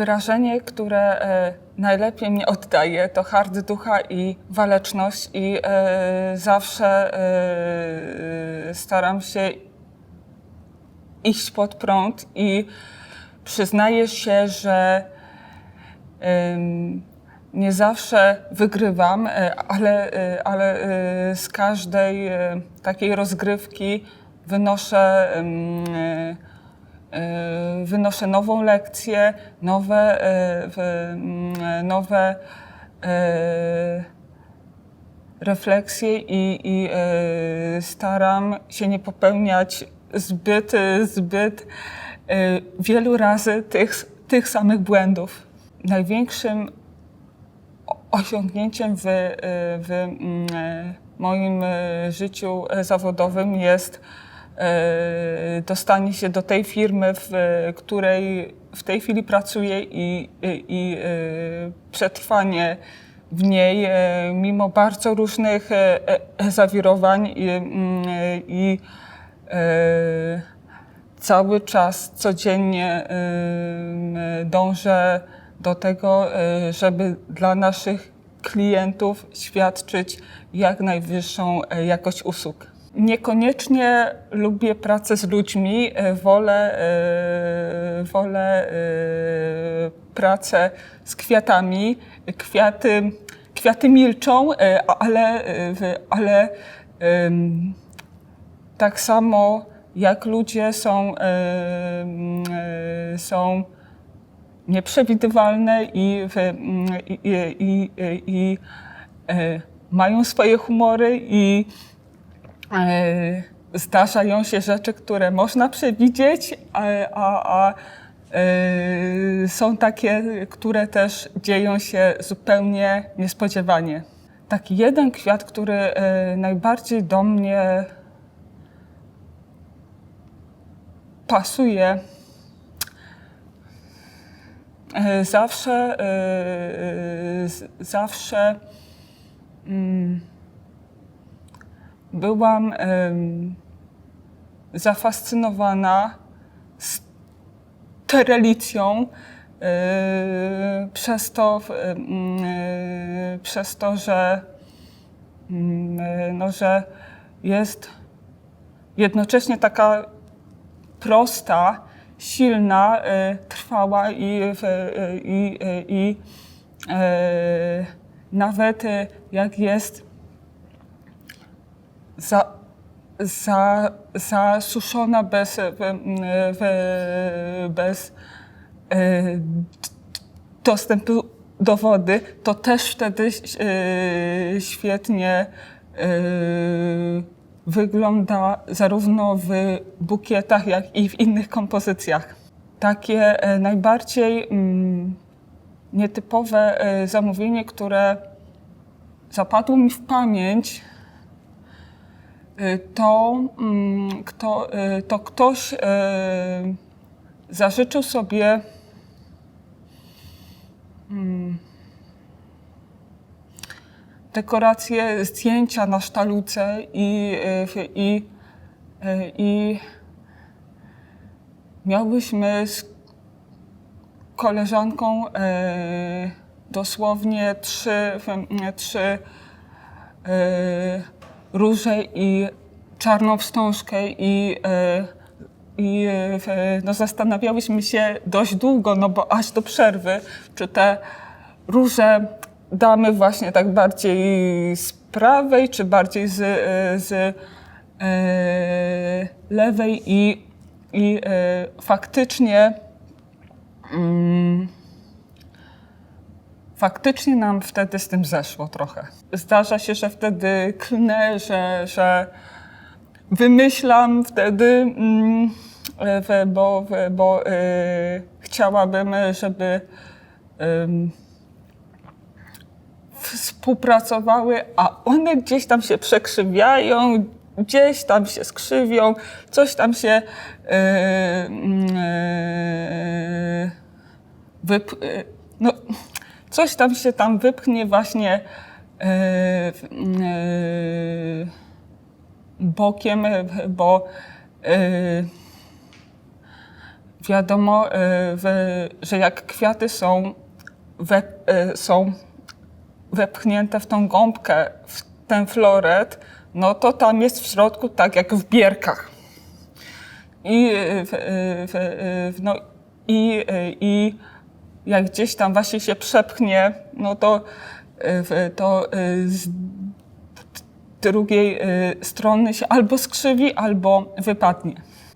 wyrażenie, które e, najlepiej mnie oddaje, to hard ducha i waleczność i e, zawsze e, staram się iść pod prąd i przyznaję się, że nie zawsze wygrywam, ale, ale z każdej takiej rozgrywki wynoszę, wynoszę nową lekcję, nowe, w- mm, nowe e, refleksje i, i staram się nie popełniać zbyt, zbyt wielu razy tych, tych samych błędów. Największym osiągnięciem w, w mm, moim życiu zawodowym jest dostanie się do tej firmy, w której w tej chwili pracuję i, i, i e, przetrwanie w niej, e, mimo bardzo różnych e, zawirowań i, mm, i cały czas, codziennie dążę do tego, żeby dla naszych klientów świadczyć jak najwyższą jakość usług. Niekoniecznie lubię pracę z ludźmi, y, wolę, y, wolę y, pracę z kwiatami. Kwiaty, kwiaty milczą, ale, ale tak samo jak ludzie są, e, e, są nieprzewidywalne i, i, i, i, e, mają swoje humory i e, zdarzają się rzeczy, które można przewidzieć, a, a, a e, są takie, które też dzieją się zupełnie niespodziewanie. Taki jeden kwiat, który e, najbardziej do mnie pasuje. E, Zawsze, e, e, zawsze mm, byłam em, zafascynowana sterylicją e, przez to, e, przez to, że, mm, e, no, że jest jednocześnie taka prosta, silna, trwała i, i, i e, nawet jak jest za, za, zasuszona bez, e, bez e, dostępu do wody, to też wtedy e, świetnie wygląda zarówno w bukietach, jak i w innych kompozycjach. Takie najbardziej mm, nietypowe zamówienie, które zapadło mi w pamięć, to, mm, kto, e, to ktoś e, zażyczył sobie mm, dekoracje, zdjęcia na sztaluce i, i, i z koleżanką dosłownie trzy, trzy róże i czarną wstążkę i, e, i e, w- no, zastanawiałyśmy się dość długo, no bo aż do przerwy, czy te róże damy właśnie tak bardziej z prawej, czy bardziej z, e, z e, lewej i, i e, faktycznie mm, faktycznie nam wtedy z tym zeszło trochę. Zdarza się, że wtedy klnę, że, że wymyślam wtedy, mm, bo, bo y, chciałabym, żeby współpracowały, a one gdzieś tam się przekrzywiają, gdzieś tam się skrzywią, coś tam się yy, no, coś tam się tam wypchnie właśnie yy, yy, bokiem, bo yy, wiadomo, że jak kwiaty są, są wepchnięte w tą gąbkę, w ten floret, no to tam jest w środku tak jak w bierkach. I, no, i, i jak gdzieś tam właśnie się przepchnie, no to, y, to y, z drugiej y, strony się albo skrzywi, albo wypadnie.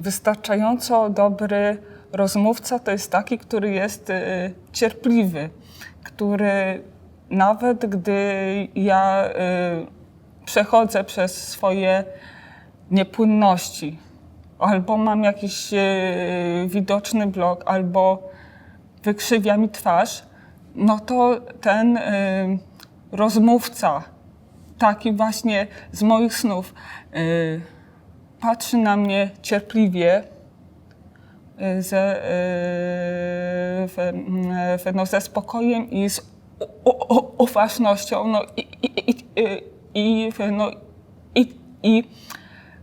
Wystarczająco dobry rozmówca to jest taki, który jest cierpliwy, który nawet gdy ja przechodzę przez swoje niepłynności, albo mam jakiś widoczny blok, albo wykrzywia mi twarz, no to ten y, rozmówca, taki właśnie z moich snów, y, patrzy na mnie cierpliwie, y, ze, y, w, w, no, ze spokojem i z uważnością. No, i, i, i, i, no, i, i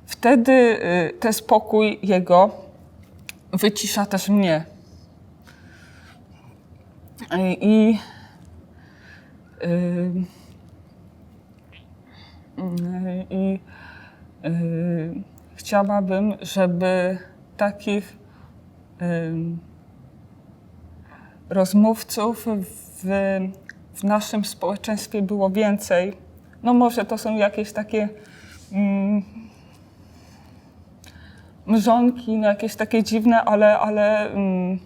wtedy y, ten spokój jego wycisza też mnie. I y, i y, chciałabym, żeby takich rozmówców w, w naszym społeczeństwie było więcej. No może to są jakieś takie mm, mrzonki, no jakieś takie dziwne, ale, ale mm,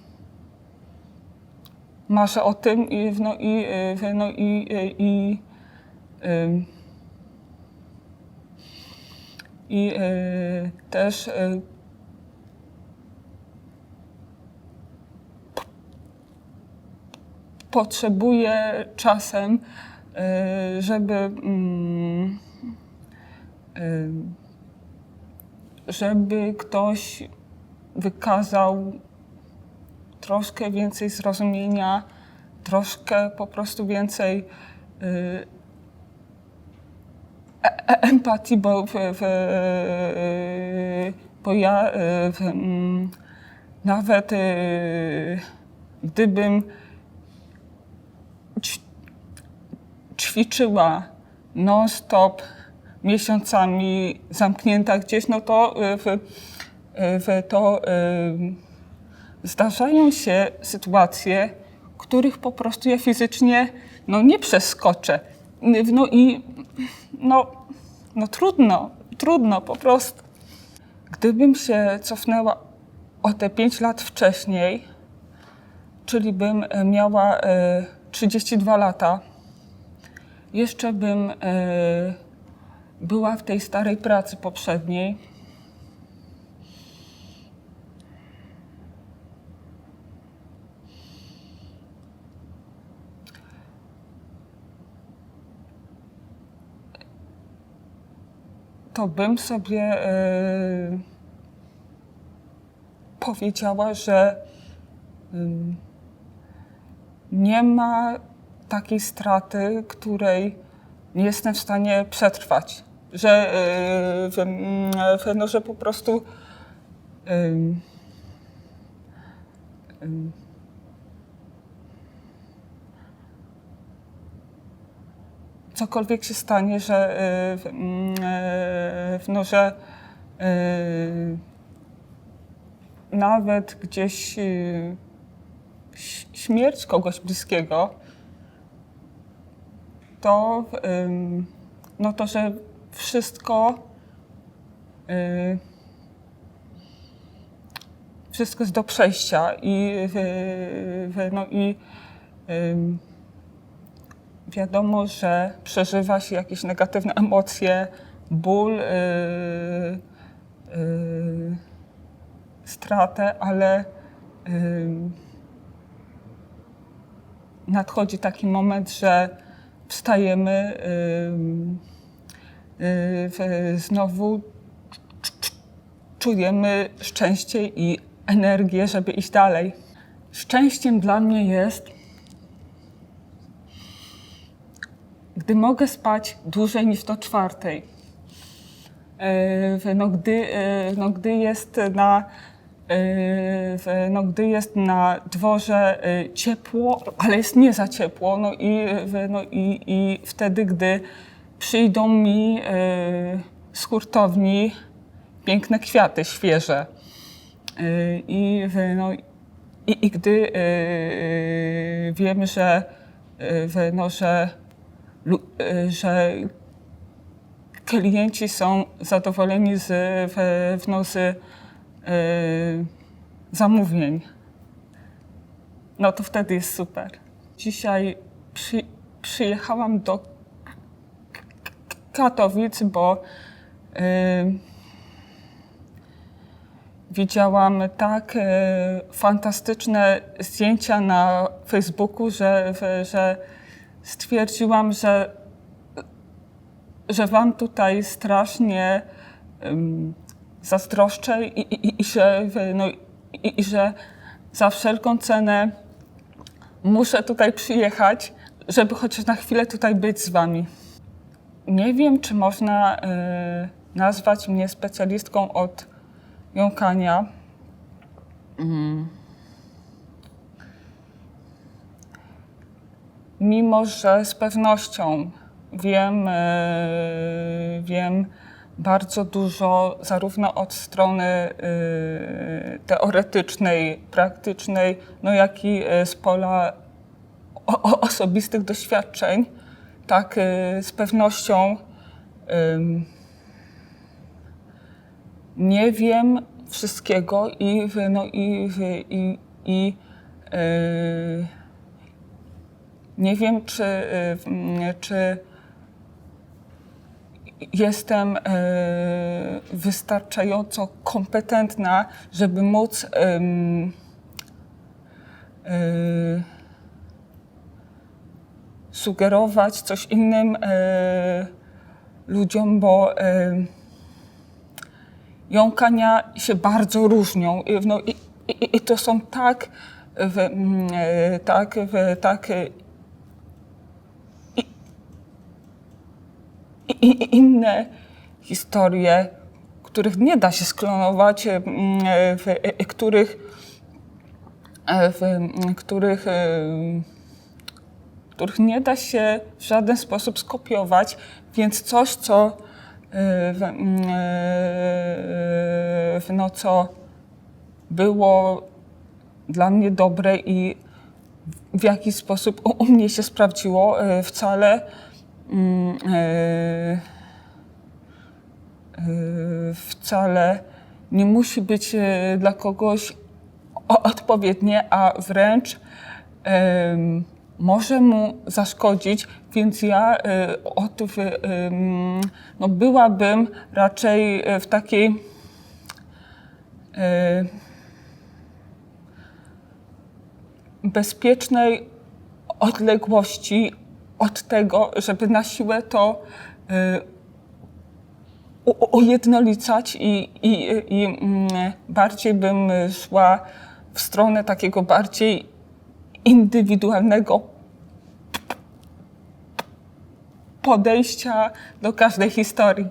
marzę o tym i, no, i, y, no, i, i, i, i y, też y, potrzebuję czasem, y, żeby mm, y, żeby ktoś wykazał troszkę więcej zrozumienia, troszkę po prostu więcej y, e- e- empatii, bo, w, w, y, bo ja y, w, mm, nawet gdybym ćwiczyła non-stop miesiącami zamknięta gdzieś, no to, to zdarzają się sytuacje, których po prostu ja fizycznie no, nie przeskoczę. No i no, no trudno, trudno po prostu. Gdybym się cofnęła o te 5 lat wcześniej, czyli bym e, miała e, 32 lata, jeszcze bym e, była w tej starej pracy poprzedniej. To bym sobie e, powiedziała, że ym, nie ma takiej straty, której nie jestem w stanie przetrwać. Że, w, no, że po prostu cokolwiek się stanie, że, y, w- mm, y, że y, nawet gdzieś śmierć kogoś bliskiego, to, no to, że wszystko wszystko jest do przejścia i, w- w- no i wiadomo, że przeżywa się jakieś negatywne emocje, ból, yy, yy, stratę, ale yy, nadchodzi taki moment, że wstajemy yy, w- znowu cz- cz- czujemy szczęście i energię, żeby iść dalej. Szczęściem dla mnie jest gdy mogę spać dłużej niż do czwartej. E, No, gdy, e, no, gdy jest na w- no, gdy jest na dworze ciepło, ale jest nie za ciepło, no i, no i, i wtedy, gdy przyjdą mi z hurtowni piękne kwiaty świeże. I, no, i, i gdy wiem, że, no, że, że klienci są zadowoleni z, w, w, no, z y, zamówień, no to wtedy jest super. Dzisiaj przy, przyjechałam do Katowic, bo y, widziałam tak y, fantastyczne zdjęcia na Facebooku, że, że stwierdziłam, że, że Wam tutaj strasznie ym, zazdroszczę i, i, i, że, no, i, i że za wszelką cenę muszę tutaj przyjechać, żeby chociaż na chwilę tutaj być z Wami. Nie wiem, czy można y, nazwać mnie specjalistką od jąkania. Mm. Mimo, że z pewnością wiem, y, wiem bardzo dużo zarówno od strony y, teoretycznej, praktycznej, no jak i y, z pola osobistych doświadczeń, tak z pewnością nie wiem wszystkiego i, no, i, i, i nie wiem, czy, y, mm, czy jestem y, wystarczająco kompetentna, żeby móc y, sugerować coś innym y, ludziom, bo y, jąkania się bardzo różnią. No, i, i, i to są tak, w, mm, tak, w, tak e, i, i, inne historie, których nie da się sklonować, e, e, których, e, których, których nie da się w żaden sposób skopiować, więc coś, co no, co było dla mnie dobre i w jakiś sposób u, mnie się sprawdziło, wcale wcale nie musi być e, dla kogoś odpowiednie, a wręcz może mu zaszkodzić, więc ja e, od, no byłabym raczej e, w takiej e, bezpiecznej odległości od tego, żeby na siłę to u- ujednolicać i, i, i mm, bardziej bym szła w stronę takiego bardziej indywidualnego podejścia do każdej historii.